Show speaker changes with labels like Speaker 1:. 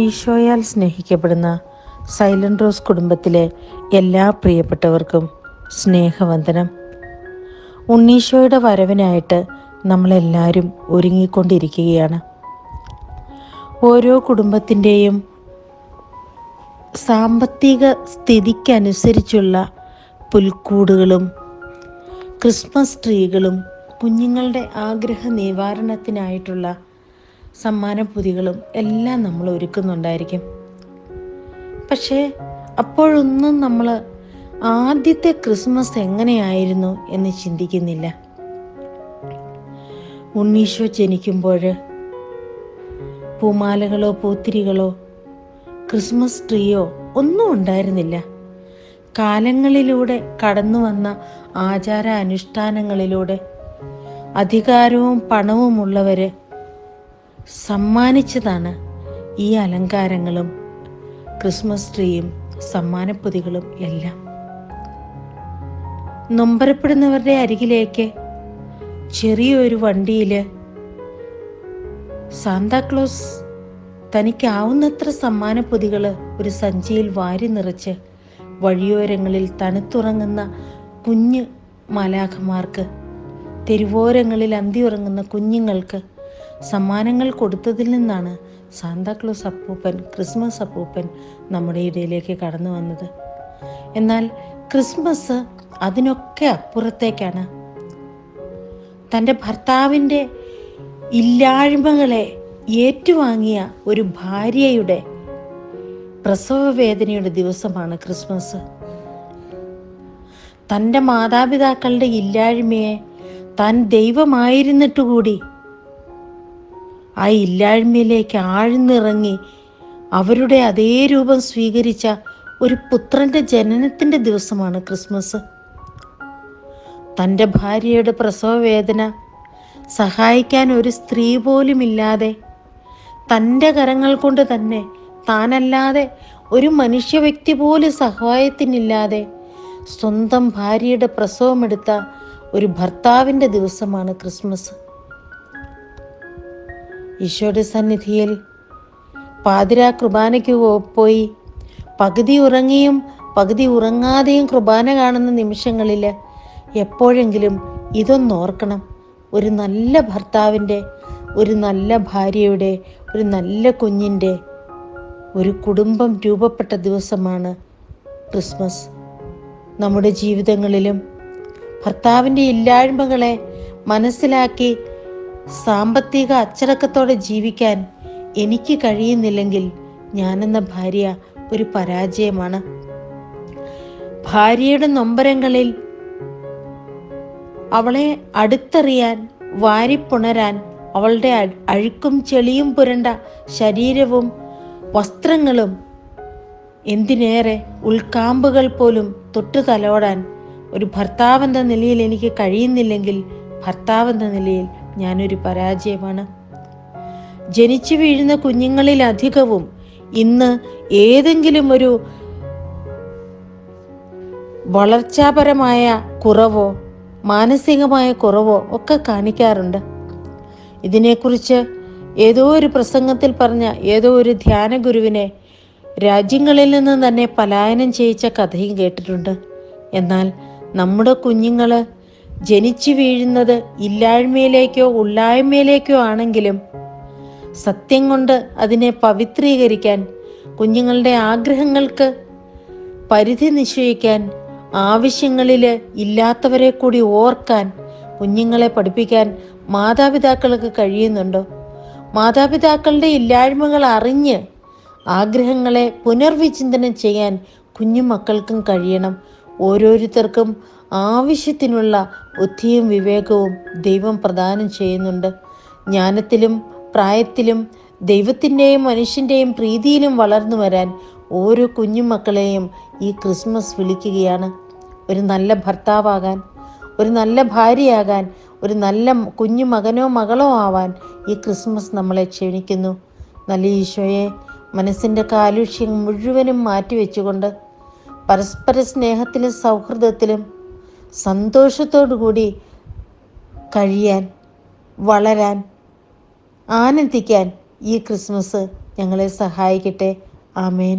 Speaker 1: ഈശോയാൽ സ്നേഹിക്കപ്പെടുന്ന silent rose കുടുംബത്തിലെ എല്ലാ പ്രിയപ്പെട്ടവർക്കും സ്നേഹവന്ദനം. ഉണ്ണീശോയുടെ വരവിനായിട്ട് നമ്മളെല്ലാവരും ഒരുങ്ങിക്കൊണ്ടിരിക്കുകയാണ്. ഓരോ കുടുംബത്തിന്റെയും സാമ്പത്തിക സ്ഥിതിക്കനുസരിച്ചുള്ള പുൽക്കൂടുകളും ക്രിസ്മസ് ട്രീകളും കുഞ്ഞുങ്ങളുടെ ആഗ്രഹ നിവാരണത്തിനായിട്ടുള്ള സമ്മാനപ്പൊതികളും എല്ലാം നമ്മൾ ഒരുക്കുന്നുണ്ടായിരിക്കും. പക്ഷേ അപ്പോഴൊന്നും നമ്മൾ ആദ്യത്തെ ക്രിസ്മസ് എങ്ങനെയായിരുന്നു എന്ന് ചിന്തിക്കുന്നില്ല. ഉണ്ണീശോ ജനിക്കുമ്പോൾ പൂമാലകളോ പൂത്തിരികളോ ക്രിസ്മസ് ട്രീയോ ഒന്നും ഉണ്ടായിരുന്നില്ല. കാലങ്ങളിലൂടെ കടന്നു വന്ന ആചാര അനുഷ്ഠാനങ്ങളിലൂടെ അധികാരവും പണവുമുള്ളവര് സമ്മാനിച്ചതാണ് ഈ അലങ്കാരങ്ങളും ക്രിസ്മസ് ട്രീയും സമ്മാനപ്പൊതികളും എല്ലാം. നൊമ്പരപ്പെടുന്നവരുടെ അരികിലേക്ക് ചെറിയൊരു വണ്ടിയിൽ സാന്താക്ലോസ് തനിക്കാവുന്നത്ര സമ്മാനപ്പൊതികൾ ഒരു സഞ്ചിയിൽ വാരി നിറച്ച് വഴിയോരങ്ങളിൽ തണുത്തുറങ്ങുന്ന കുഞ്ഞ് മാലാഖമാർക്ക് തെരുവോരങ്ങളിൽ അന്തിയുറങ്ങുന്ന കുഞ്ഞുങ്ങൾക്ക് സമ്മാനങ്ങൾ കൊടുത്തതിൽ നിന്നാണ് സാന്താക്ലോസ് അപ്പൂപ്പൻ ക്രിസ്മസ് അപ്പൂപ്പൻ നമ്മുടെ ഇടയിലേക്ക് കടന്നു വന്നത്. എന്നാൽ ക്രിസ്മസ് അതിനൊക്കെ അപ്പുറത്തേക്കാണ്. തന്റെ ഭർത്താവിന്റെ ഇല്ലായ്മകളെ ഏറ്റുവാങ്ങിയ ഒരു ഭാര്യയുടെ പ്രസവ വേദനയുടെ ദിവസമാണ് ക്രിസ്മസ്. തന്റെ മാതാപിതാക്കളുടെ ഇല്ലായ്മയെ താൻ ദൈവമായിരുന്നിട്ട് കൂടി ആ ഇല്ലായ്മയിലേക്ക് ആഴ്ന്നിറങ്ങി അവരുടെ അതേ രൂപം സ്വീകരിച്ച ഒരു പുത്രന്റെ ജനനത്തിന്റെ ദിവസമാണ് ക്രിസ്മസ്. തന്റെ ഭാര്യയുടെ പ്രസവവേദന സഹായിക്കാൻ ഒരു സ്ത്രീ പോലും ഇല്ലാതെ തന്റെ കരങ്ങൾ കൊണ്ട് തന്നെ താനല്ലാതെ ഒരു മനുഷ്യ വ്യക്തി പോലും സഹായത്തിനില്ലാതെ സ്വന്തം ഭാര്യയുടെ പ്രസവമെടുത്ത ഒരു ഭർത്താവിന്റെ ദിവസമാണ് ക്രിസ്മസ്. ഈശോയുടെ സന്നിധിയിൽ പാതിര കുർബാനയ്ക്ക് പോയി പകുതി ഉറങ്ങിയും പകുതി ഉറങ്ങാതെയും കുർബാന കാണുന്ന നിമിഷങ്ങളിൽ എപ്പോഴെങ്കിലും ഇതൊന്നോർക്കണം ഒരു നല്ല ഭർത്താവിന്റെ ഒരു നല്ല ഭാര്യയുടെ ഒരു നല്ല കുഞ്ഞിന്റെ ഒരു കുടുംബം രൂപപ്പെട്ട ദിവസമാണ് ക്രിസ്മസ്. നമ്മുടെ ജീവിതങ്ങളിലും ഭർത്താവിന്റെ ഇല്ലായ്മകളെ മനസ്സിലാക്കി സാമ്പത്തിക അച്ചടക്കത്തോടെ ജീവിക്കാൻ എനിക്ക് കഴിയുന്നില്ലെങ്കിൽ ഞാനെന്ന ഭാര്യ ഒരു പരാജയമാണ്. ഭാര്യയുടെ നൊമ്പരങ്ങളിൽ അവളെ അടുത്തറിയാൻ വാരിപ്പുണരാൻ അവളുടെ അഴുക്കും ചെളിയും പുരണ്ട ശരീരവും വസ്ത്രങ്ങളും എന്തിനേറെ ഉൾക്കാമ്പുകൾ പോലും തൊട്ടു തലോടാൻ ഒരു ഭർത്താവെന്ന നിലയിൽ എനിക്ക് കഴിയുന്നില്ലെങ്കിൽ ഭർത്താവെന്ന നിലയിൽ ഞാനൊരു പരാജയമാണ്. ജനിച്ചു വീഴുന്ന കുഞ്ഞുങ്ങളിൽ അധികവും ഇന്ന് ഏതെങ്കിലും ഒരു വളർച്ചാപരമായ കുറവോ മാനസികമായ കുറവോ ഒക്കെ കാണിക്കാറുണ്ട്. ഇതിനെക്കുറിച്ച് ഏതോ ഒരു പ്രസംഗത്തിൽ പറഞ്ഞ ഏതോ ഒരു ധ്യാന ഗുരുവിനെ രാജ്യങ്ങളിൽ നിന്ന് തന്നെ പലായനം ചെയ്യിച്ച കഥയും കേട്ടിട്ടുണ്ട്. എന്നാൽ നമ്മുടെ കുഞ്ഞുങ്ങൾ ജനിച്ചു വീഴുന്നത് ഇല്ലായ്മയിലേക്കോ ഉള്ളായ്മയിലേക്കോ ആണെങ്കിലും സത്യം കൊണ്ട് അതിനെ പവിത്രീകരിക്കാൻ കുഞ്ഞുങ്ങളുടെ ആഗ്രഹങ്ങൾക്ക് പരിധി നിശ്ചയിക്കാൻ ആവശ്യങ്ങളിൽ ഇല്ലാത്തവരെ കൂടി ഓർക്കാൻ കുഞ്ഞുങ്ങളെ പഠിപ്പിക്കാൻ മാതാപിതാക്കൾക്ക് കഴിയുന്നുണ്ടോ? മാതാപിതാക്കളുടെ ഇല്ലായ്മകൾ അറിഞ്ഞ് ആഗ്രഹങ്ങളെ പുനർവിചിന്തനം ചെയ്യാൻ കുഞ്ഞുമക്കൾക്കും കഴിയണം. ഓരോരുത്തർക്കും ആവശ്യത്തിനുള്ള ബുദ്ധിയും വിവേകവും ദൈവം പ്രദാനം ചെയ്യുന്നുണ്ട്. ജ്ഞാനത്തിലും പ്രായത്തിലും ദൈവത്തിന്റെയും മനുഷ്യന്റെയും പ്രീതിയിലും വളർന്നു വരാൻ ഓരോ കുഞ്ഞുമക്കളെയും ഈ ക്രിസ്മസ് വിളിക്കുകയാണ്. ഒരു നല്ല ഭർത്താവാകാൻ ഒരു നല്ല ഭാര്യയാകാൻ ഒരു നല്ല കുഞ്ഞു മകനോ മകളോ ആവാൻ ഈ ക്രിസ്മസ് നമ്മളെ ക്ഷണിക്കുന്നു. നല്ല ഈശോയെ മനസ്സിന്റെ കാലുഷ്യം മുഴുവനും മാറ്റിവെച്ചുകൊണ്ട് പരസ്പര സ്നേഹത്തിലും സൗഹൃദത്തിലും കൂടി കഴിയാൻ വളരാൻ ആനന്ദിക്കാൻ ഈ ക്രിസ്മസ് ഞങ്ങളെ സഹായിക്കട്ടെ. ആമേൻ.